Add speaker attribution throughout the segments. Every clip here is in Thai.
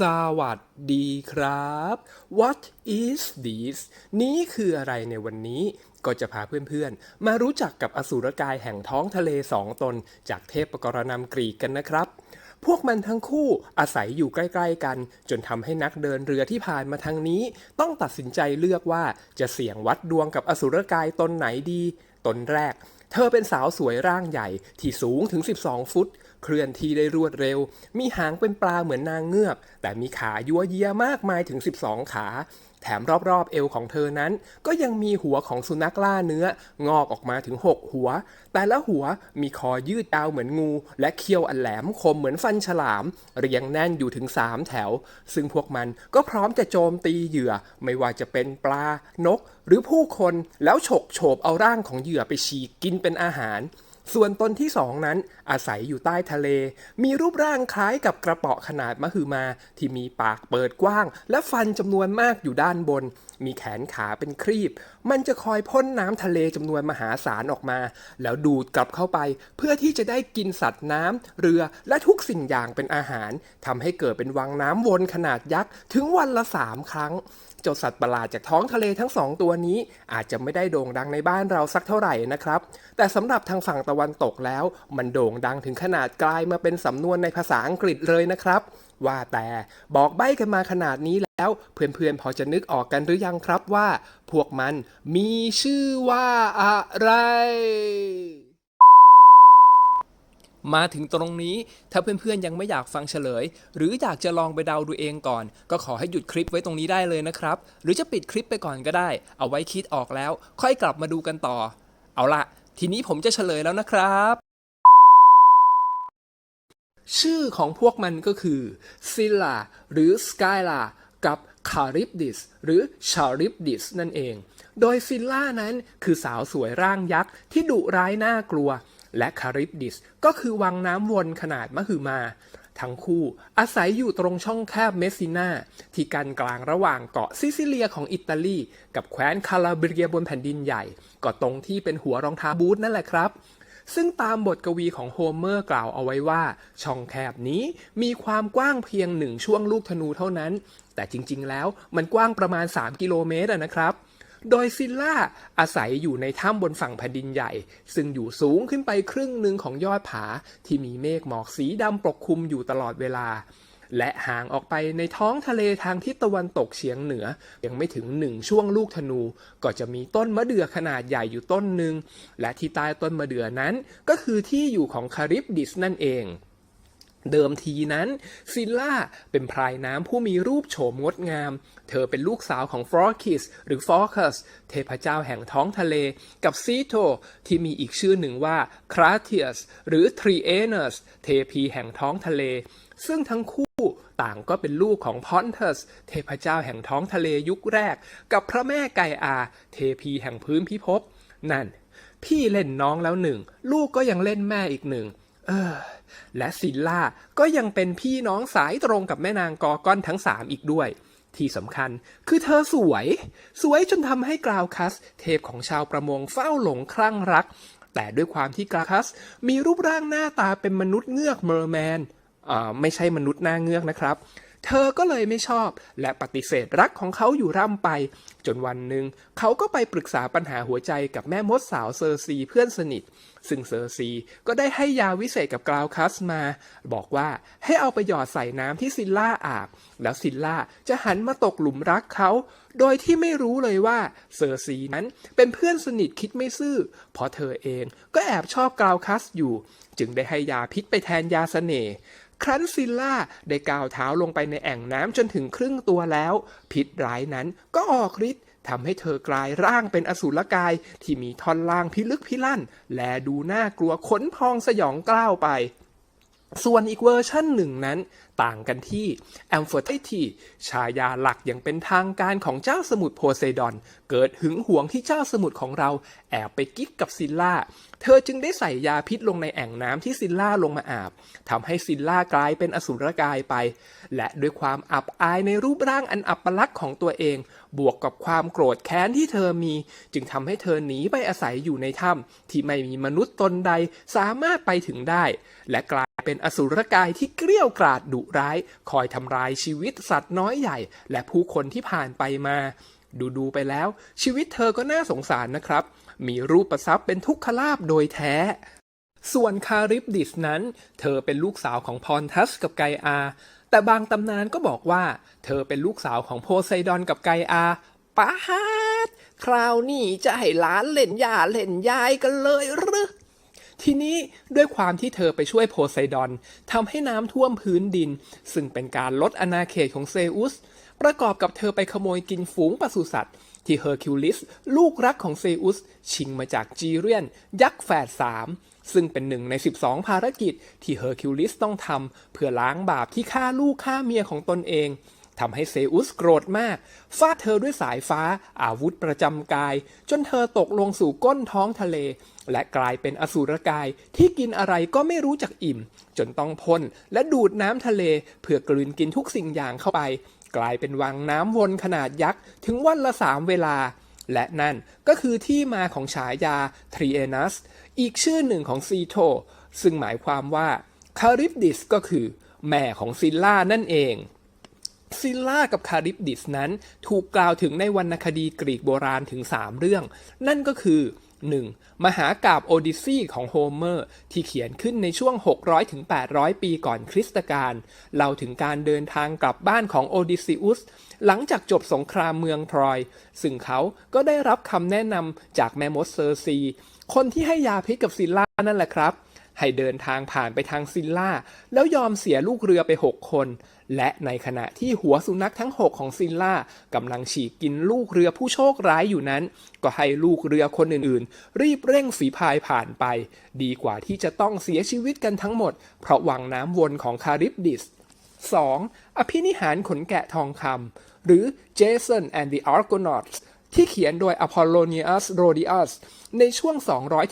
Speaker 1: สวัสดีครับ What is this นี้คืออะไรในวันนี้ก็จะพาเพื่อนๆ มารู้จักกับอสูรกายแห่งท้องทะเลสองตน จากเทพปกรณำกรีกกันนะครับ พวกมันทั้งคู่อาศัยอยู่ใกล้ ๆ กัน จนทำให้นักเดินเรือที่ผ่านมาทางนี้ ต้องตัดสินใจเลือกว่าจะเสี่ยงวัดดวงกับอสูรกายตนไหนดี ตนแรก เธอเป็นสาวสวยร่างใหญ่ที่สูงถึง 12 ฟุต เคลื่อนที่ได้รวดเร็ว มีหางเป็นปลาเหมือนนางเงือก แต่มีขายัวเยียมากมายถึง 12 ขา แถมรอบๆเอวของเธอนั้น ก็ยังมีหัวของสุนัขล่าเนื้อ งอกออกมาถึง 6 หัว แต่ละหัวมีคอยืดยาวเหมือนงู และเขี้ยวอันแหลมคมเหมือนฟันฉลาม เรียงแน่นอยู่ถึง 3 แถว ซึ่งพวกมันก็พร้อมจะโจมตีเหยื่อ ไม่ว่าจะเป็นปลา นก หรือผู้คน แล้วฉกโฉบเอาร่างของเหยื่อไปฉีกกินเป็นอาหาร ส่วนตนที่สองนั้นอาศัยอยู่ใต้ทะเล มีรูปร่างคล้ายกับกระเปาะขนาดมหึมา ที่มีปากเปิดกว้าง และฟันจำนวนมากอยู่ด้านบน มีแขนขาเป็นครีบ มันจะคอยพ่นน้ำทะเลจำนวนมหาศาลออกมา แล้วดูดกลับเข้าไป เพื่อที่จะได้กินสัตว์น้ำเรือและทุกสิ่งอย่างเป็นอาหารทำให้เกิดเป็นวังน้ำวนขนาดยักษ์ถึงวันละสามครั้ง เจ้าสัตว์ประหลาดจากท้องทะเลทั้งสองตัวนี้ อาจจะไม่ได้โด่งดังในบ้านเราสักเท่าไหร่นะครับ แต่สำหรับทางฝั่งตะวันตกแล้ว มันโด่งดังถึงขนาดกลายมาเป็นสำนวนในภาษาอังกฤษเลยนะครับ ว่าแต่บอกใบ้กันมาขนาดนี้แล้ว เพื่อนๆพอจะนึกออกกันหรือยังครับว่า พวกมันมีชื่อว่าอะไร มาถึงตรงนี้ถ้าเพื่อนๆยังไม่อยากฟังเฉลย หรืออยากจะลองไปเดาดูเองก่อน ก็ขอให้หยุดคลิปไว้ตรงนี้ได้เลยนะครับ หรือจะปิดคลิปไปก่อนก็ได้ เอาไว้คิดออกแล้ว ค่อยกลับมาดูกันต่อ เอาละทีนี้ผมจะเฉลยแล้วนะครับ ชื่อของพวกมันก็คือซิล l าหรือสกายลากับคาริบดิสหรือชาริบดิสนั่นเอง โดยซิลล่านั้นคือสาวสวยร่างยักษ์ที่ดุร้ายน่ากลัว และคาริบดิสก็คือวังน้ำวนขนาดมหึมา ทั้งคู่อาศัยอยู่ตรงช่องแคบเมสซิน่า ที่กันกลางระหว่างเกาะซิซิเลียของอิตาลี กับแคว้นคาลาเบรียบนแผ่นดินใหญ่ ก็ตรงที่เป็นหัวรองเท้าบูทนั่นแหละครับซึ่งตามบทกวีของโฮเมอร์กล่าวเอาไว้ว่า ช่องแคบนี้มีความกว้างเพียงหนึ่งช่วงลูกธนูเท่านั้น แต่จริงๆแล้วมันกว้างประมาณ 3 กิโลเมตรนะครับ โดยซิลล่าอาศัยอยู่ในถ้ำบนฝั่งแผ่นดินใหญ่ ซึ่งอยู่สูงขึ้นไปครึ่งหนึ่งของยอดผาที่มีเมฆหมอกสีดำปกคลุมอยู่ตลอดเวลา และห่างออกไปในท้องทะเลทางทิศตะวันตกเฉียงเหนือ ยังไม่ถึงหนึ่งช่วงลูกธนู ก็จะมีต้นมะเดื่อขนาดใหญ่อยู่ต้นหนึ่งและที่ใต้ต้นมะเดื่อนั้น ก็คือที่อยู่ของคาริบดิสนั่นเอง เดิมทีนั้นซิลล่าเป็นพรายน้ำผู้มีรูปโฉมงดงาม เธอเป็นลูกสาวของฟรอคิสหรือฟอร์คัสเทพเจ้าแห่งท้องทะเล กับซีโตที่มีอีกชื่อหนึ่งว่าคราเทียสหรือทรีเอเนสเทพีแห่งท้องทะเล ซึ่งทั้งคู่ต่างก็เป็นลูกของพอนเทสเทพเจ้าแห่งท้องทะเลยุคแรก กับพระแม่ไกอา เทพีแห่งพื้นพิภพนั่น พี่เล่นน้องแล้วหนึ่ง ลูกก็ยังเล่นแม่อีกหนึ่ง เออ และซิลล่าก็ยังเป็นพี่น้องสายตรงกับแม่นางกอก้อนทั้งสามอีกด้วย ที่สำคัญคือเธอสวย สวยจนทำให้กราวคัส เทพของชาวประมงเฝ้าหลงคลั่งรัก แต่ด้วยความที่กราวคัส มีรูปร่างหน้าตาเป็นมนุษย์เงือกเมอร์แมนอ่าไม่ใช่มนุษย์หน้าเงือกนะครับ เธอก็เลยไม่ชอบ และปฏิเสธรักของเขาอยู่ร่ำไป จนวันหนึ่งเขาก็ไปปรึกษาปัญหาหัวใจกับแม่มดสาวเซอร์ซีเพื่อนสนิท ซึ่งเซอร์ซีก็ได้ให้ยาวิเศษกับกราวคัสมา บอกว่าให้เอาไปหยอดใส่น้ำที่ซิลล่าอาบ แล้วซิลล่าจะหันมาตกหลุมรักเขา โดยที่ไม่รู้เลยว่าเซอร์ซีนั้นเป็นเพื่อนสนิทคิดไม่ซื่อเพราะเธอเองก็แอบชอบกราวคัสอยู่ จึงได้ให้ยาพิษไปแทนยาเสน่ห์ ครั้นซิลล่าได้ก้าวเท้าลงไปในแอ่งน้ำจนถึงครึ่งตัวแล้ว พิษร้ายนั้นก็ออกฤทธิ์ทำให้เธอกลายร่างเป็นอสูรกายที่มีท่อนล่างพิลึกพิลั่น และดูน่ากลัวขนพองสยองกล้าวไป ส่วนอีกเวอร์ชั่นหนึ่งนั้น ต่างกันที่แอมโฟอร์ไททีชายาหลักอย่างเป็นทางการของเจ้าสมุทรโพไซดอน เกิดหึงหวงที่เจ้าสมุทรของเราแอบไปกิ๊กกับซิลล่า เธอจึงได้ใส่ยาพิษลงในแอ่งน้ำที่ซิลล่าลงมาอาบทำให้ซิลล่ากลายเป็นอสูรกายไป และด้วยความอับอายในรูปร่างอันอัปลักษณ์ของตัวเอง บวกกับความโกรธแค้นที่เธอมี จึงทำให้เธอหนีไปอาศัยอยู่ในถ้ำที่ไม่มีมนุษย์ตนใดสามารถไปถึงได้ และกลาย เป็นอสุรกายที่เกรี้ยวกราดดุร้าย คอยทำลายชีวิตสัตว์น้อยใหญ่ และผู้คนที่ผ่านไปมา ดูดูๆไปแล้ว ชีวิตเธอก็น่าสงสารนะครับ มีรูปประทับเป็นทุกขลาบโดยแท้ ส่วนคาริบดิสนั้น เธอเป็นลูกสาวของพรทัสกับไกอา แต่บางตำนานก็บอกว่า เธอเป็นลูกสาวของโพไซดอนกับไกอาปาฮาดคราวนี้จะให้หล้านเล่นยาเล่นยายกันเลยหรื ทีนี้ด้วยความที่เธอไปช่วยโพไซดอนทำให้น้ำท่วมพื้นดิน ซึ่งเป็นการลดอาณาเขตของเซอุส ประกอบกับเธอไปขโมยกินฝูงปศุสัตว์ที่เฮอร์คิวลิส ลูกรักของเซอุส ชิงมาจากจีเรียน ยักษ์แฝดสามซึ่งเป็นหนึ่งใน 12 ภารกิจที่เฮอร์คิวลิสต้องทำเพื่อล้างบาปที่ฆ่าลูกฆ่าเมียของตนเอง ทำให้เซอุสโกรธมากฟาดเธอด้วยสายฟ้าอาวุธประจำกาย จนเธอตกลงสู่ก้นท้องทะเล และกลายเป็นอสูรกายที่กินอะไรก็ไม่รู้จักอิ่ม จนต้องพ่นและดูดน้ำทะเล เพื่อกลืนกินทุกสิ่งอย่างเข้าไป กลายเป็นวังน้ำวนขนาดยักษ์ถึงวันละสามเวลา และนั่นก็คือที่มาของฉายาทรีเอนัสอีกชื่อหนึ่งของซีโทซึ่งหมายความว่าคาริบดิสก็คือแม่ของซิลล่านั่นเอง ซิลล่ากับคาริบดิสนั้นถูกกล่าวถึงในวรรณคดีกรีกโบราณถึง 3 เรื่อง นั่นก็คือ 1. มหากาบโอดิซีของโฮเมอร์ ที่เขียนขึ้นในช่วง 600ถึง800 ปีก่อนคริสตกาลเล่าถึงการเดินทางกลับบ้านของโอดิซิอุส หลังจากจบสงครามเมืองทรอย ซึ่งเขาก็ได้รับคำแนะนำจากแมมมสเซอร์ซี คนที่ให้ยาพิษกับซิลล่านั่นแหละครับ ให้เดินทางผ่านไปทางซิลล่า แล้วยอมเสียลูกเรือไป 6 คน และในขณะที่หัวสุนัขทั้ง 6 ของซิลล่ากำลังฉีกกินลูกเรือผู้โชคร้ายอยู่นั้น ก็ให้ลูกเรือคนอื่นๆ รีบเร่งฝีพายผ่านไป ดีกว่าที่จะต้องเสียชีวิตกันทั้งหมด เพราะวังน้ำวนของคาริบดิส 2. อภินิหารขนแกะทองคำหรือ Jason and the Argonauts ที่เขียนโดย Apollonius Rhodius ในช่วง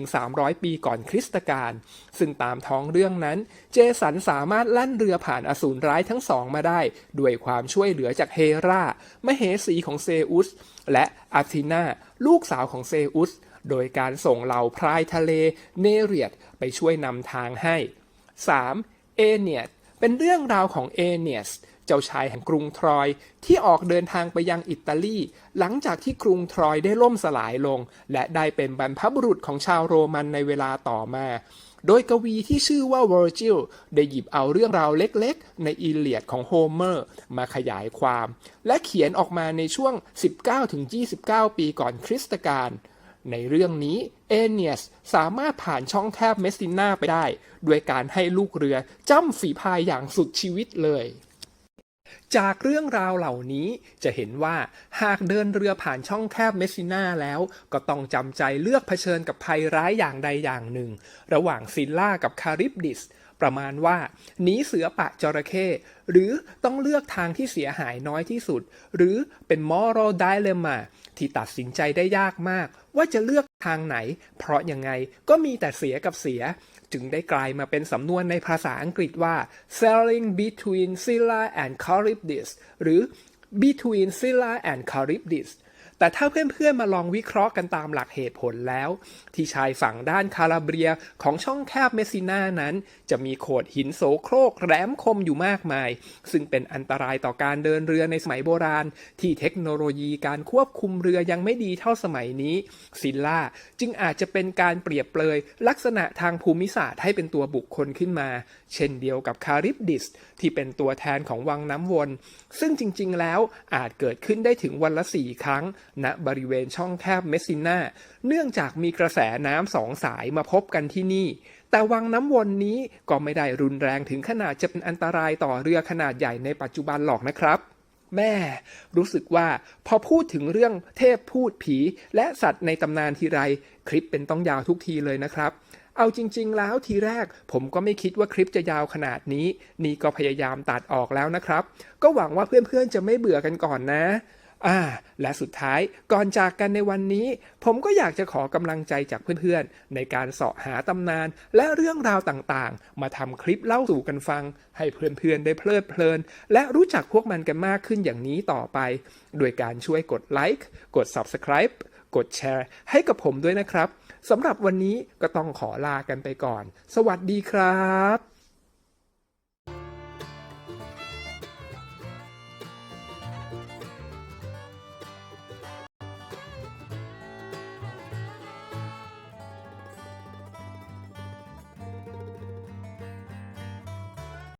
Speaker 1: 200-300 ปีก่อนคริสตกาลซึ่งตามท้องเรื่องนั้น เจสันสามารถลั่นเรือผ่านอสูรร้ายทั้งสองมาได้ ด้วยความช่วยเหลือจากเฮรามเหสีของเซอุส และอาธินาลูกสาวของเซอุส โดยการส่งเหล่าพรายทะเลเนเรียดไปช่วยนำทางให้ 3. เอเนียดเป็นเรื่องราวของเอเนียส เจ้าชายแห่งกรุงทรอยที่ออกเดินทางไปยังอิตาลี หลังจากที่กรุงทรอยได้ล่มสลายลง และได้เป็นบรรพบุรุษของชาวโรมันในเวลาต่อมา โดยกวีที่ชื่อว่าเวอร์จิลได้หยิบเอาเรื่องราวเล็กๆ ในอีเลียดของโฮเมอร์มาขยายความ และเขียนออกมาในช่วง 19-29 ปีก่อนคริสตกาลในเรื่องนี้เอเนียสสามารถผ่านช่องแคบเมสซิน่าไปได้ ด้วยการให้ลูกเรือจ้ำฝีพายอย่างสุดชีวิตเลย จากเรื่องราวเหล่านี้จะเห็นว่าหากเดินเรือผ่านช่องแคบเมสซิน่าแล้ว ก็ต้องจำใจเลือกเผชิญกับภัยร้ายอย่างใดอย่างหนึ่ง ระหว่างซิลล่ากับคาริบดิส ประมาณว่าหนีเสือปะจระเข้หรือต้องเลือกทางที่เสียหายน้อยที่สุด หรือเป็นมอรัลไดเลม่าที่ตัดสินใจได้ยากมาก ว่าจะเลือก ทางไหน เพราะยังไงก็มีแต่เสียกับเสีย จึงได้กลายมาเป็นสำนวนในภาษาอังกฤษว่า sailing between Scylla and Charybdis หรือ between Scylla and Charybdis แต่ถ้าเพื่อนๆมาลองวิเคราะห์กันตามหลักเหตุผลแล้ว ที่ชายฝั่งด้านคาราเบียของช่องแคบเมสซิน่านั้น จะมีโขดหินโสโครกแหลมคมอยู่มากมาย ซึ่งเป็นอันตรายต่อการเดินเรือในสมัยโบราณ ที่เทคโนโลยีการควบคุมเรือยังไม่ดีเท่าสมัยนี้ ซิลล่าจึงอาจจะเป็นการเปรียบเปรยลักษณะทางภูมิศาสตร์ให้เป็นตัวบุคคลขึ้นมา เช่นเดียวกับคาริบดิสที่เป็นตัวแทนของวังน้ำวน ซึ่งจริงๆแล้วอาจเกิดขึ้นได้ถึงวันละสี่ครั้งณบริเวณช่องแคบเมสซิน่า เนื่องจากมีกระแสน้ำสองสายมาพบกันที่นี่ แต่วังน้ำวนนี้ก็ไม่ได้รุนแรงถึงขนาดจะเป็นอันตรายต่อเรือขนาดใหญ่ในปัจจุบันหรอกนะครับแม่รู้สึกว่าพอพูดถึงเรื่องเทพพูดผี และสัตว์ในตำนานทีไร คลิปเป็นต้องยาวทุกทีเลยนะครับ เอาจริง ๆ แล้วทีแรก ผมก็ไม่คิดว่าคลิปจะยาวขนาดนี้ นี่ก็พยายามตัดออกแล้วนะครับ ก็หวังว่าเพื่อนๆจะไม่เบื่อกันก่อนนะ อ่าและสุดท้ายก่อนจากกันในวันนี้ ผมก็อยากจะขอกำลังใจจากเพื่อนๆ ในการเสาะหาตำนาน และเรื่องราวต่างๆ มาทำคลิปเล่าสู่กันฟัง ให้เพื่อนๆ ได้เพลิดเพลิน และรู้จักพวกมันกันมากขึ้นอย่างนี้ต่อไป โดยการช่วยกดไลค์กด Subscribe กดแชร์ให้กับผมด้วยนะครับสำหรับวันนี้ก็ต้องขอลากันไปก่อน สวัสดีครับ